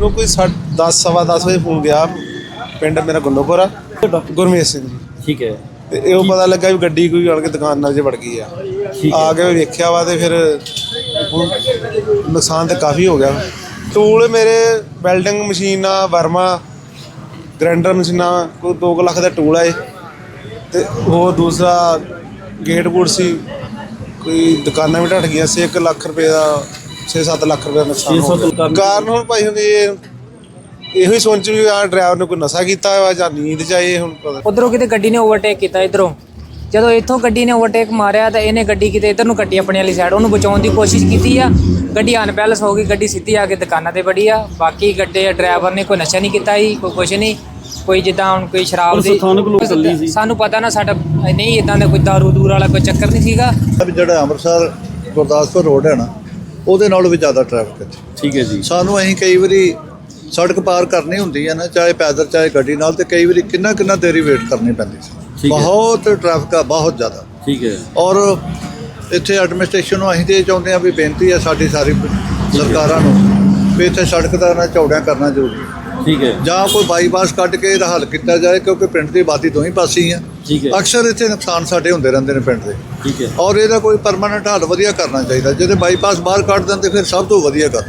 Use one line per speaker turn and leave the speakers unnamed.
ਮੈਨੂੰ ਕੋਈ 10 ਸਵਾ 10 ਵਜੇ ਫੋਨ ਗਿਆ ਪਿੰਡ ਮੇਰਾ ਗੁੰਦੋਪੁਰਾ ਗੁਰਮੇਸ਼ ਸਿੰਘ ਜੀ।
ਠੀਕ ਹੈ।
ਤੇ ਇਹ ਉਹ ਪਤਾ ਲੱਗਾ ਵੀ ਗੱਡੀ ਕੋਈ ਆਣ ਕੇ ਦੁਕਾਨ ਨਾਲ ਜੇ ਵੜ ਗਈ ਆ। ਆ ਕੇ ਵੇਖਿਆ ਵਾ ਤੇ ਫਿਰ ਨੁਕਸਾਨ ਤੇ ਕਾਫੀ ਹੋ ਗਿਆ। ਟੂਲ ਮੇਰੇ ਵੈਲਡਿੰਗ ਮਸ਼ੀਨਾਂ ਵਰਮਾ ਗ੍ਰਾਈਂਡਰ ਮਸ਼ੀਨਾਂ ਕੋਈ 2 ਲੱਖ ਦਾ ਟੂਲ ਆ ਇਹ। ਤੇ ਹੋਰ ਦੂਸਰਾ ਗੇਟ ਬੋਰਡ ਸੀ ਕੋਈ ਦੁਕਾਨਾਂ ਵੀ ਢੱਟ ਗਈਆਂ ਸੀ 1 ਲੱਖ ਰੁਪਏ ਦਾ 6-7 ਲੱਖ ਰੁਪਏ ਦਾ ਨੁਕਸਾਨ ਹੋ ਗਿਆ। ਕਾਰਨ ਹੁਣ ਭਾਈ ਹੁਣ ਇਹ ਇਹੋ ਹੀ ਸੋਚ ਵੀ ਆ ਡਰਾਈਵਰ ਨੇ ਕੋਈ ਨਸ਼ਾ ਕੀਤਾ ਹੋਇਆ ਜਾਂ ਨੀਂਦ ਚ ਆਏ ਹੁਣ ਪਤਾ।
ਉਧਰੋਂ ਕਿਤੇ ਗੱਡੀ ਨੇ ਓਵਰਟੇਕ ਕੀਤਾ ਇਧਰੋਂ। ਜਦੋਂ ਇੱਥੋਂ ਗੱਡੀ ਨੇ ਓਵਰਟੇਕ ਮਾਰਿਆ ਤਾਂ ਇਹਨੇ ਗੱਡੀ ਕਿਤੇ ਇਧਰ ਨੂੰ ਕੱਟੀ ਆਪਣੀ ਵਾਲੀ ਸਾਈਡ ਉਹਨੂੰ ਬਚਾਉਣ ਦੀ ਕੋਸ਼ਿਸ਼ ਕੀਤੀ ਆ। ਗੱਡੀ ਅਨਬੈਲੈਂਸ ਹੋ ਗਈ ਗੱਡੀ ਸਿੱਧੀ ਆ ਕੇ ਦੁਕਾਨਾਂ ਤੇ ਵੜੀ ਆ। ਬਾਕੀ ਗੱਡੇ ਡਰਾਈਵਰ ਨੇ ਕੋਈ ਨਸ਼ਾ ਨਹੀਂ ਕੀਤਾ ਜੀ ਕੋਈ ਕੁਛ ਨਹੀਂ। ਕੋਈ ਜਿੱਦਾਂ ਹੁਣ ਕੋਈ ਸ਼ਰਾਬ ਦੀ
ਸਥਾਨਕ ਲੋਕ ਚੱਲੀ ਸੀ।
ਸਾਨੂੰ ਪਤਾ ਨਾ ਸਾਡਾ ਨਹੀਂ ਇਦਾਂ ਦਾ ਕੋਈ ਦਾਰੂ ਦੂਰ ਵਾਲਾ ਕੋਈ ਚੱਕਰ ਨਹੀਂ ਸੀਗਾ।
ਵੀ ਜਿਹੜਾ ਅੰਮ੍ਰਿਤਸਰ ਗੁਰਦਾਸਪੁਰ ਰੋਡ ਹੈ ਨਾ ਉਹਦੇ ਨਾਲੋਂ ਵੀ ਜ਼ਿਆਦਾ ਟ੍ਰੈਫਿਕ ਇੱਥੇ।
ਠੀਕ ਹੈ ਜੀ।
ਸਾਨੂੰ ਅਸੀਂ ਕਈ ਵਾਰੀ ਸੜਕ ਪਾਰ ਕਰਨੀ ਹੁੰਦੀ ਹੈ ਨਾ ਚਾਹੇ ਪੈਦਲ ਚਾਹੇ ਗੱਡੀ ਨਾਲ ਤੇ ਕਈ ਵਾਰੀ ਕਿੰਨਾ ਕਿੰਨਾ ਦੇਰੀ ਵੇਟ ਕਰਨੀ ਪੈਂਦੀ ਸੀ। ਬਹੁਤ ਟ੍ਰੈਫਿਕ ਆ ਬਹੁਤ ਜ਼ਿਆਦਾ।
ਠੀਕ ਹੈ।
ਔਰ ਇੱਥੇ ਐਡਮਿਨਿਸਟ੍ਰੇਸ਼ਨ ਨੂੰ ਅਸੀਂ ਤੇ ਇਹ ਚਾਹੁੰਦੇ ਆ ਵੀ ਬੇਨਤੀ ਹੈ ਸਾਡੀ ਸਾਰੀ ਸਰਕਾਰਾਂ ਨੂੰ ਵੀ ਇੱਥੇ ਸੜਕ ਦਾ ਨਾ ਚੌੜਿਆਂ ਕਰਨਾ ਜ਼ਰੂਰੀ ਹੈ।
ਠੀਕ ਹੈ।
ਜਾਂ ਕੋਈ ਬਾਈਪਾਸ ਕੱਢ ਕੇ ਇਹਦਾ ਹੱਲ ਕੀਤਾ ਜਾਏ ਕਿਉਂਕਿ ਪਿੰਡ ਦੀ ਆਬਾਦੀ ਦੋਹੀਂ ਪਾਸੇ ਹੀ ਆ
ਠੀਕ ਹੈ।
ਅਕਸਰ ਇੱਥੇ ਨੁਕਸਾਨ ਸਾਡੇ ਹੁੰਦੇ ਰਹਿੰਦੇ ਨੇ ਪਿੰਡ ਦੇ।
ਠੀਕ ਹੈ।
ਔਰ ਇਹਦਾ ਕੋਈ ਪਰਮਾਨੈਂਟ ਹੱਲ ਵਧੀਆ ਕਰਨਾ ਚਾਹੀਦਾ। ਜਿਹਦੇ ਬਾਈਪਾਸ ਬਾਹਰ ਕੱਢ ਦਿੰਦੇ ਫਿਰ ਸਭ ਤੋਂ ਵਧੀਆ ਕਰ